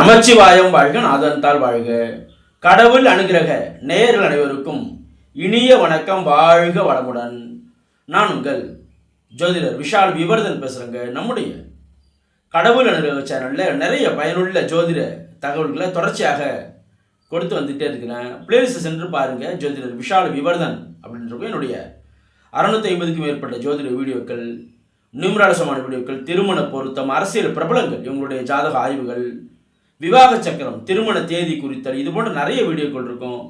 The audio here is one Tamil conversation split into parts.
நமச்சிவாயம் வாழ்க நாதன்தால் வாழ்க. கடவுள் அனுகிரக நேயர்கள் அனைவருக்கும் இனிய வணக்கம் வாழ்க வளமுடன். நான் உங்கள் ஜோதிடர் விஷால் விவர்தன் பேசுகிறேங்க நம்முடைய கடவுள் அனுகிரக சேனலில் நிறைய பயனுள்ள ஜோதிட தகவல்களை தொடர்ச்சியாக கொடுத்து வந்துட்டே இருக்கிறேன். பிளேலிஸ்ட் சென்று பாருங்கள் ஜோதிடர் விஷால் விவர்தன் அப்படின்றப்ப என்னுடைய அறுநூத்தி ஐம்பதுக்கும் மேற்பட்ட ஜோதிட வீடியோக்கள் நியூமராலசமான வீடியோக்கள் திருமண பொருத்தம் அரசியல் பிரபலங்கள் இவங்களுடைய ஜாதக ஆய்வுகள் விவாக சக்கரம் திருமண தேதி குறித்தல் இது போன்ற நிறைய வீடியோக்கள் இருக்கும்.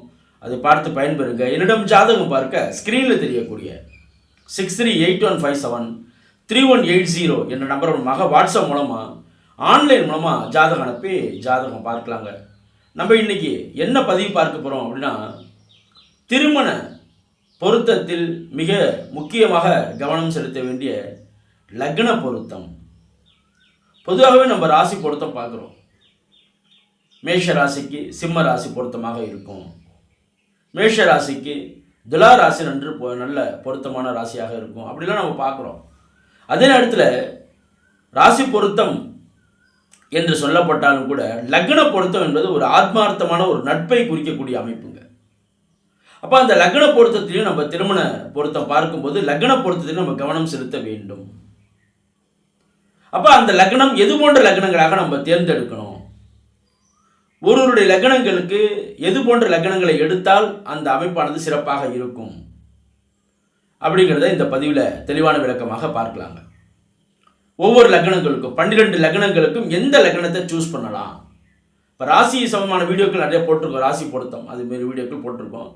அது பார்த்து பயன்பெறுங்க. என்னிடம் ஜாதகம் பார்க்க ஸ்க்ரீனில் தெரியக்கூடிய six three eight one five seven three one eight zero என்ற நம்பர் மூலமாக வாட்ஸ்அப் மூலமாக ஆன்லைன் மூலமாக ஜாதகம் அனுப்பி ஜாதகம் பார்க்கலாங்க. நம்ம இன்னைக்கு என்ன பதிவு பார்க்க போகிறோம் அப்படின்னா திருமண பொருத்தத்தில் மிக முக்கியமாக கவனம் செலுத்த வேண்டிய லக்ன பொருத்தம். பொதுவாகவே நம்ம ராசி பொருத்தம் பார்க்குறோம். மேஷ ராசிக்கு சிம்ம ராசி பொருத்தமாக இருக்கும். மேஷ ராசிக்கு துலா ராசி நன்று நல்ல பொருத்தமான ராசியாக இருக்கும். அப்படிலாம் நம்ம பார்க்குறோம். அதே நேரத்தில் ராசி பொருத்தம் என்று சொல்லப்பட்டாலும் கூட லக்ன பொருத்தம் என்பது ஒரு ஆத்மார்த்தமான ஒரு நட்பை குறிக்கக்கூடிய அமைப்புங்க. அப்போ அந்த லக்ன பொருத்தத்திலையும் நம்ம திருமண பொருத்தம் பார்க்கும்போது லக்ன பொருத்தத்திலையும் நம்ம கவனம் செலுத்த வேண்டும். அப்போ அந்த லக்னம் எது போன்ற லக்னங்களாக நம்ம தேர்ந்தெடுக்கணும்? ஒருவருடைய லக்னங்களுக்கு எது போன்ற லக்னங்களை எடுத்தால் அந்த அமைப்பானது சிறப்பாக இருக்கும்? அப்படிங்கிறத இந்த பதிவில் தெளிவான விளக்கமாக பார்க்கலாங்க. ஒவ்வொரு லக்னங்களுக்கும் பன்னிரெண்டு லக்னங்களுக்கும் எந்த லக்னத்தை சூஸ் பண்ணலாம்? இப்போ ராசி சமமான வீடியோக்கள் நிறைய போட்டிருக்கோம் ராசி பொருத்தம். அதுமாரி வீடியோக்கள் போட்டிருக்கோம்.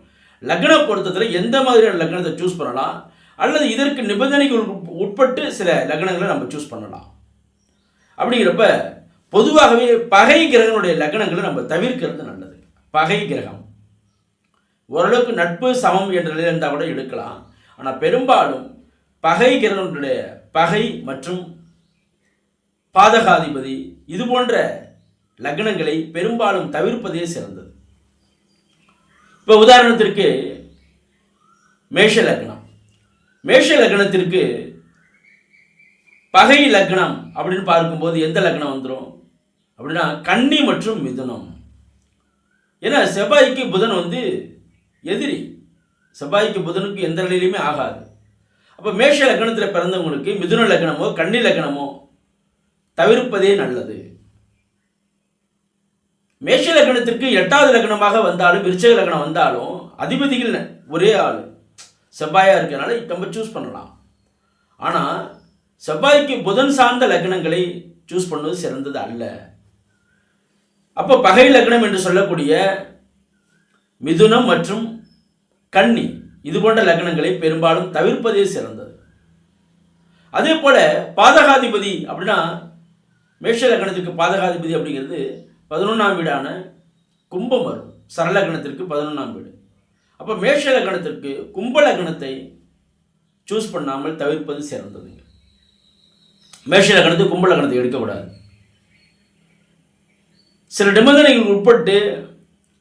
லக்ன பொருத்தத்தில் எந்த மாதிரியான லக்னத்தை சூஸ் பண்ணலாம்? அல்லது இதற்கு நிபந்தனைகள் உட்பட்டு சில லக்னங்களை நம்ம சூஸ் பண்ணலாம். அப்படிங்கிறப்ப பொதுவாகவே பகை கிரகனுடைய லக்னங்களை நம்ம தவிர்க்கிறது நல்லது. பகை கிரகம். ஓரளவுக்கு நட்பு சமம் என்ற நிலையில் இருந்தால் கூட எடுக்கலாம். ஆனால் பெரும்பாலும் பகை கிரகனுடைய பகை மற்றும் பாதகாதிபதி இது போன்ற லக்னங்களை பெரும்பாலும் தவிர்ப்பதே சிறந்தது. இப்போ உதாரணத்திற்கு மேஷ லக்னம். மேஷ லக்னத்திற்கு பகை லக்னம் அப்படின்னு பார்க்கும்போது எந்த லக்னம் வந்துடும் அப்படின்னா கன்னி மற்றும் மிதுனம். ஏன்னா செவ்வாய்க்கு புதன் வந்து எதிரி. செவ்வாய்க்கு புதனுக்கு எந்த நிலையிலுமே ஆகாது. அப்போ மேஷ லக்கணத்தில் பிறந்தவங்களுக்கு மிதுன லக்கணமோ கன்னி லக்கணமோ தவிர்ப்பதே நல்லது. மேஷ லக்கணத்திற்கு எட்டாவது லக்னமாக வந்தாலும் விருச்சக லக்கணம் வந்தாலும் அதிபதிகள் ஒரே ஆள். செவ்வாயாக இருக்கிறனால நம்ம சூஸ் பண்ணலாம். ஆனால் செவ்வாய்க்கு புதன் சார்ந்த லக்னங்களை சூஸ் பண்ணுவது சிறந்தது அல்ல. அப்போ பகை லக்னம் என்று சொல்லக்கூடிய மிதுனம் மற்றும் கன்னி இது போன்ற லக்னங்களை பெரும்பாலும் தவிர்ப்பதே சிறந்தது. அதே போல பாதகாதிபதி அப்படின்னா மேஷ லக்னத்திற்கு பாதகாதிபதி அப்படிங்கிறது பதினொன்றாம் வீடான கும்பம் வரும். சரலக்னத்திற்கு பதினொன்றாம் வீடு. அப்போ மேஷ லக்னத்திற்கு கும்ப லக்னத்தை சூஸ் பண்ணாமல் தவிர்ப்பது சிறந்ததுங்க. மேஷ லக்னத்துக்கு கும்ப லக்னத்தை எடுக்கக்கூடாது. சில நிபந்தனைகள் உட்பட்டு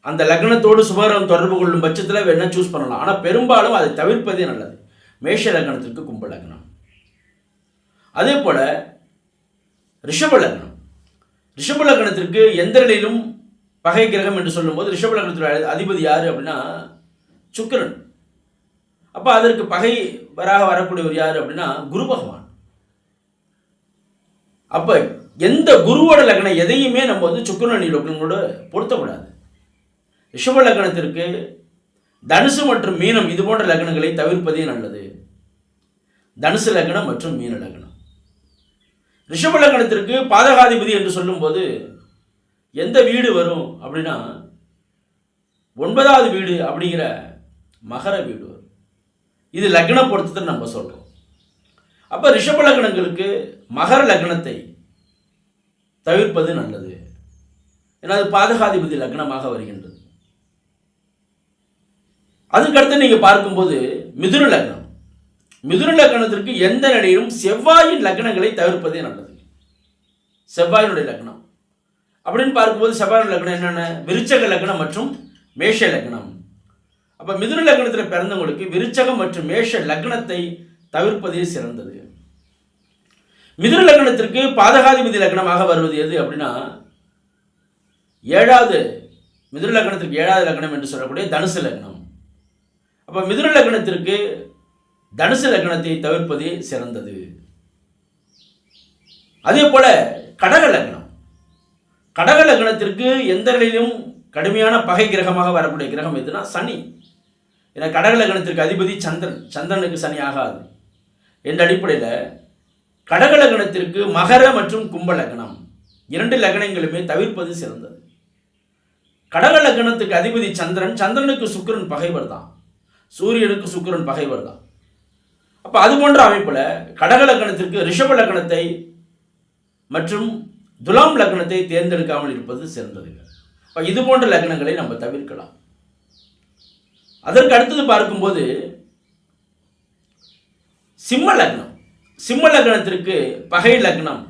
அந்த லக்னத்தோடு சுபகரம் தொடர்பு கொள்ளும் பட்சத்தில் வேணால் சூஸ் பண்ணலாம்? ஆனால் பெரும்பாலும் அதை தவிர்ப்பதே நல்லது. மேஷ லக்னத்திற்கு கும்ப லக்னம். அதே போல ரிஷப லக்னம். ரிஷப லக்னத்திற்கு எந்த நிலையிலும் பகை கிரகம் என்று சொல்லும்போது ரிஷப லக்னத்தில் அதிபதி யார் அப்படின்னா சுக்கிரன். அப்போ அதற்கு பகை வராக வரக்கூடியவர் யார் அப்படின்னா குரு பகவான். அப்போ எந்த குருவோட லக்னம் எதையுமே நம்ம வந்து சுக்கிரனி லக்னங்களோட பொருத்தக்கூடாது ரிஷப லக்னத்திற்கு தனுசு மற்றும் மீனம் இது போன்ற லக்னங்களை தவிர்ப்பதே நல்லது. தனுசு லக்னம் மற்றும் மீன லக்னம். ரிஷப லக்னத்திற்கு பாதகாதிபதி என்று சொல்லும்போது எந்த வீடு வரும் அப்படின்னா ஒன்பதாவது வீடு அப்படிங்கிற மகர வீடு வரும். இது லக்ன பொருத்தத்தை நம்ம சொல்கிறோம் அப்போ ரிஷப லக்னங்களுக்கு மகர லக்னத்தை தவிர்ப்பது நல்லது. ஏன்னா அது பாதகாதிபதி லக்னமாக வருகின்றது. அதுக்கடுத்து நீங்கள் பார்க்கும்போது மிதுன லக்னம். மிதுன லக்னத்திற்கு எந்த நிலையிலும் செவ்வாயின் லக்னங்களை தவிர்ப்பதே நல்லது. செவ்வாயினுடைய லக்னம். அப்படின்னு பார்க்கும்போது செவ்வாயின் லக்னம் என்னென்ன? விருச்சக லக்னம் மற்றும் மேஷ லக்னம். அப்போ மிதுன லக்னத்தில் பிறந்தவங்களுக்கு விருச்சகம் மற்றும் மேஷ லக்னத்தை தவிர்ப்பதே சிறந்தது. மிதுன லக்னத்திற்கு பாதகாதிபதி லக்னமாக வருவது எது அப்படின்னா ஏழாவது மிதுன லக்னத்திற்கு ஏழாவது லக்னம் என்று சொல்லக்கூடிய தனுசு லக்னம். அப்போ மிதுன லக்னத்திற்கு தனுசு லக்னத்தை தவிர்ப்பதே சிறந்தது. அதே போல கடக லக்னம். கடக லக்னத்திற்கு எந்த நிலையிலும் கடுமையான பகை கிரகமாக வரக்கூடிய கிரகம் எதுனா சனி. ஏன்னா கடக லக்னத்திற்கு அதிபதி சந்திரன். சந்திரனுக்கு சனி ஆகாது. என்ற அடிப்படையில் கடக லக்னத்திற்கு மகர மற்றும் கும்ப லக்னம். இரண்டு லக்னங்களுமே தவிர்ப்பது சிறந்தது. கடக லக்னத்துக்கு அதிபதி சந்திரன் சந்திரனுக்கு சுக்கரன் பகைவர் தான். சூரியனுக்கு சுக்கிரன் பகைவர் தான். அப்போ அது போன்ற அமைப்பில் கடக லக்னத்திற்கு ரிஷப லக்னத்தை மற்றும் துலாம் லக்னத்தை தேர்ந்தெடுக்காமல் இருப்பது சிறந்ததுங்க அப்போ இது போன்ற லக்னங்களை நம்ம தவிர்க்கலாம். அதற்கு அடுத்தது பார்க்கும்போது சிம்ம லக்னம். சிம்ம லக்னத்திற்கு பகை லக்னம்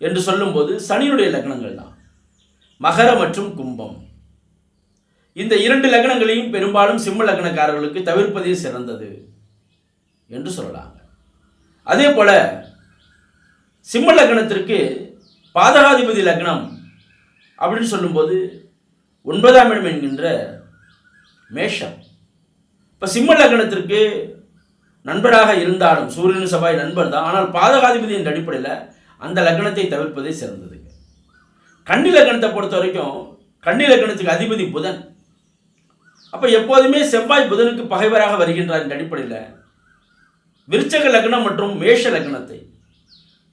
என்று சொல்லும்போது சனியுடைய லக்னங்கள் தான். மகர மற்றும் கும்பம். இந்த இரண்டு லக்னங்களையும் பெரும்பாலும் சிம்ம லக்னக்காரர்களுக்கு தவிர்ப்பதே சிறந்தது என்று சொல்லலாம். அதே போல சிம்ம லக்னத்திற்கு பாதகாதிபதி லக்னம் அப்படின்னு சொல்லும்போது ஒன்பதாம் இடம் என்கின்ற மேஷம். இப்போ சிம்ம லக்னத்திற்கு நண்பராக இருந்தாலும் சூரியன் செவ்வாய் நண்பர் தான். ஆனால் பாதகாதிபதி என்ற அடிப்படையில் அந்த லக்னத்தை தவிர்ப்பதே சிறந்தது. கன்னி லக்னத்தை பொறுத்த வரைக்கும் கன்னி லக்னத்துக்கு அதிபதி புதன். அப்போ எப்போதுமே செவ்வாய் புதனுக்கு பகைவராக வருகின்றார் என்ற அடிப்படையில் விருச்சக லக்னம் மற்றும் மேஷ லக்னத்தை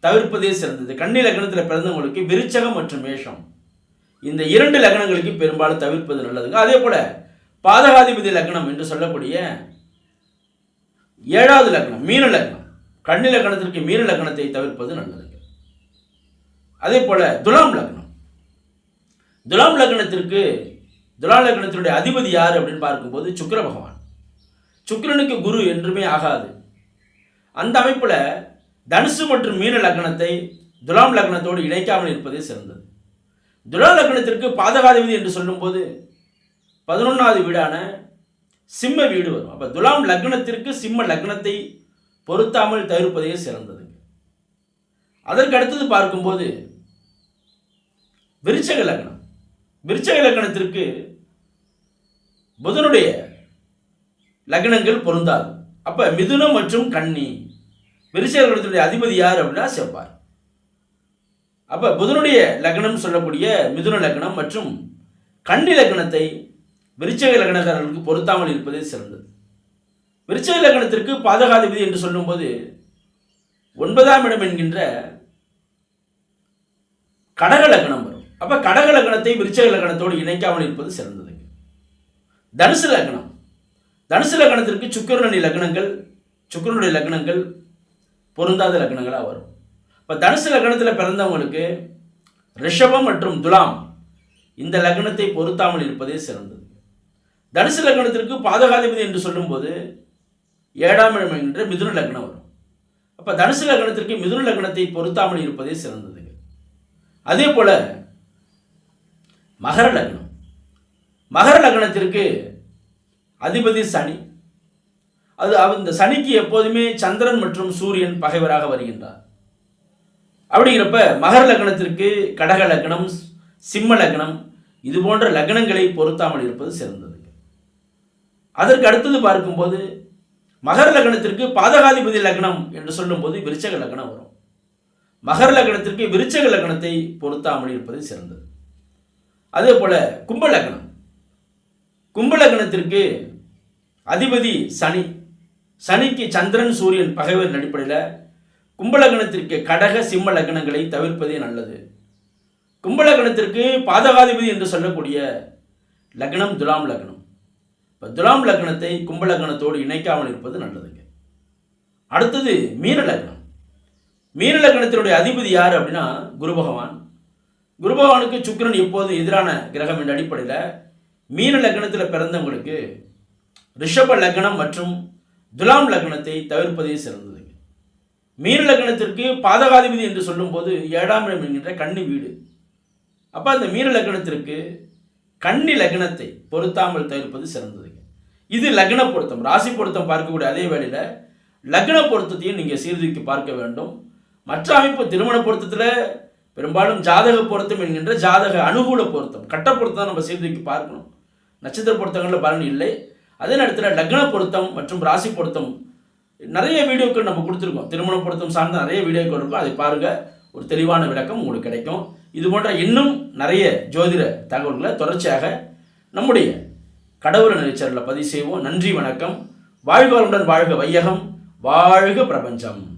தவிர்ப்பதே சிறந்தது. கன்னி லக்னத்தில் பிறந்தவங்களுக்கு விருச்சகம் மற்றும் மேஷம். இந்த இரண்டு லக்னங்களுக்கு பெரும்பாலும் தவிர்ப்பது நல்லதுங்க. அதே போல் பாதகாதிபதி லக்னம் என்று சொல்லக்கூடிய ஏழாவது லக்னம் மீன லக்னம். கண்ணி லக்னத்திற்கு மீன லக்னத்தை தவிர்ப்பது நல்லது. அதே போல துலாம் லக்னம். துலாம் லக்னத்திற்கு துலாம் லக்னத்தினுடைய அதிபதி யார் அப்படின்னு பார்க்கும்போது சுக்கர பகவான். சுக்கரனுக்கு குரு என்றுமே ஆகாது. அந்த அமைப்பில் தனுசு மற்றும் மீன லக்னத்தை துலாம் லக்னத்தோடு இணைக்காமல் இருப்பதே சிறந்தது. துலாம் லக்னத்திற்கு பாதகாதிபதி என்று சொல்லும்போது பதினொன்றாவது வீடான சிம்ம வீடு வரும். அப்போ துலாம் லக்னத்திற்கு சிம்ம லக்னத்தை பொருத்தாமல் தவிர்ப்பதே சிறந்தது அதற்கு அடுத்தது பார்க்கும்போது விருச்சக லக்னம். விருச்சக லக்னத்திற்கு புதனுடைய லக்னங்கள் பொருந்தாது. அப்போ மிதுனம் மற்றும் கன்னி விருச்சக லக்னத்தினுடைய அதிபதி யார் அப்படின்னா செவ்வாய். அப்போ புதனுடைய லக்னம் சொல்லக்கூடிய மிதுன லக்னம் மற்றும் கன்னி லக்னத்தை விருச்சக லக்னக்காரர்களுக்கு பொருத்தாமல் இருப்பதே சிறந்தது. விருச்சக லக்னத்திற்கு பாதகாதிபதி என்று சொல்லும்போது ஒன்பதாம் இடம் என்கின்ற கடக லக்னம் வரும். அப்போ கடக லக்னத்தை விருச்சக லக்னத்தோடு இணைக்காமல் இருப்பது சிறந்தது. தனுசு லக்னம் தனுசு லக்னத்திற்கு சுக்கரனுடைய லக்னங்கள் சுக்கரனுடைய லக்னங்கள் பொருந்தாத லக்னங்களாக வரும். இப்போ தனுசு லக்னத்தில் பிறந்தவங்களுக்கு ரிஷபம் மற்றும் துலாம் இந்த லக்னத்தை பொருத்தாமல் இருப்பதே சிறந்தது. தனுசு லக்னத்திற்கு பாதகாதிபதி என்று சொல்லும்போது ஏழாம் இடம் என்ற மிதுன லக்னம் வரும். அப்போ தனுசு லக்னத்திற்கு மிதுன லக்னத்தை பொருத்தாமல் இருப்பதே சிறந்தது. அதே போல மகர லக்னம். மகர லக்னத்திற்கு அதிபதி சனி. அது அந்த சனிக்கு எப்போதுமே சந்திரன் மற்றும் சூரியன் பகைவராக வருகின்றார். அப்படிங்கிறப்ப மகர லக்னத்திற்கு கடக லக்னம் சிம்ம லக்னம் இது போன்ற லக்னங்களை பொருத்தாமல் இருப்பது சிறந்தது. அதற்கு அடுத்தது பார்க்கும்போது மகர லக்னத்திற்கு பாதகாதிபதி லக்னம் என்று சொல்லும்போது விருச்சக லக்னம் வரும். மகர லக்னத்திற்கு விருச்சக லக்னத்தை பொருத்தாமல் இருப்பது சிறந்தது. அதே போல கும்ப லக்னம். கும்ப லக்னத்திற்கு அதிபதி சனி. சனிக்கு சந்திரன் சூரியன் பகைவர் அடிப்படையில் கும்பலகணத்திற்கு கடக சிம்ம லக்னங்களை தவிர்ப்பதே நல்லது. கும்பலகணத்திற்கு பாதகாதிபதி என்று சொல்லக்கூடிய லக்னம் துலாம் லக்னம். இப்போ துலாம் லக்னத்தை கும்பலகணத்தோடு இணைக்காமல் இருப்பது நல்லதுங்க. அடுத்தது மீன லக்னம். மீன லக்னத்தினுடைய அதிபதி யார் அப்படின்னா குரு பகவான். குரு பகவானுக்கு சுக்கிரன் எப்போது எதிரான கிரகம் என்ற அடிப்படையில் மீன லக்னத்தில் பிறந்தவங்களுக்கு ரிஷப லக்னம் மற்றும் துலாம் லக்னத்தை தவிர்ப்பதே சிறந்ததுங்க. மீன லக்னத்திற்கு பாதகாதிபதி என்று சொல்லும்போது ஏழாம் இடம் என்கின்ற கண்ணு வீடு. அப்போ அந்த மீன லக்னத்திற்கு கன்னி லக்னத்தை பொருத்தாமல் தவிர்ப்பது சிறந்தது. இது லக்ன பொருத்தம் ராசி பொருத்தம் பார்க்கக்கூடிய அதே வேளையில் லக்ன பொருத்தத்தையும் நீங்கள் சீர்தூக்கி பார்க்க வேண்டும். மற்ற அமைப்பு திருமண பொருத்தத்தில் பெரும்பாலும் ஜாதக பொருத்தம் என்கின்ற ஜாதக அனுகூல பொருத்தம். கட்ட பொருத்தம் நம்ம சீர்தூக்கி பார்க்கணும். நட்சத்திர பொருத்தங்களில் பலன் இல்லை. அதே நேரத்தில் லக்ன பொருத்தம் மற்றும் ராசி பொருத்தம் நிறைய வீடியோக்கள் நம்ம கொடுத்துருக்கோம். திருமண பொருத்தம் சார்ந்த நிறைய வீடியோக்கள் இருக்கும். அதை பாருங்கள் ஒரு தெளிவான விளக்கம் உங்களுக்கு கிடைக்கும். இது போன்ற இன்னும் நிறைய ஜோதிட தகவல்களை தொடர்ச்சியாக நம்முடைய கடவுள் நிலைச்சரில் பதிவு செய்வோம். நன்றி வணக்கம். வாழ்வாளுடன் வாழ்க வையகம். வாழ்க பிரபஞ்சம்.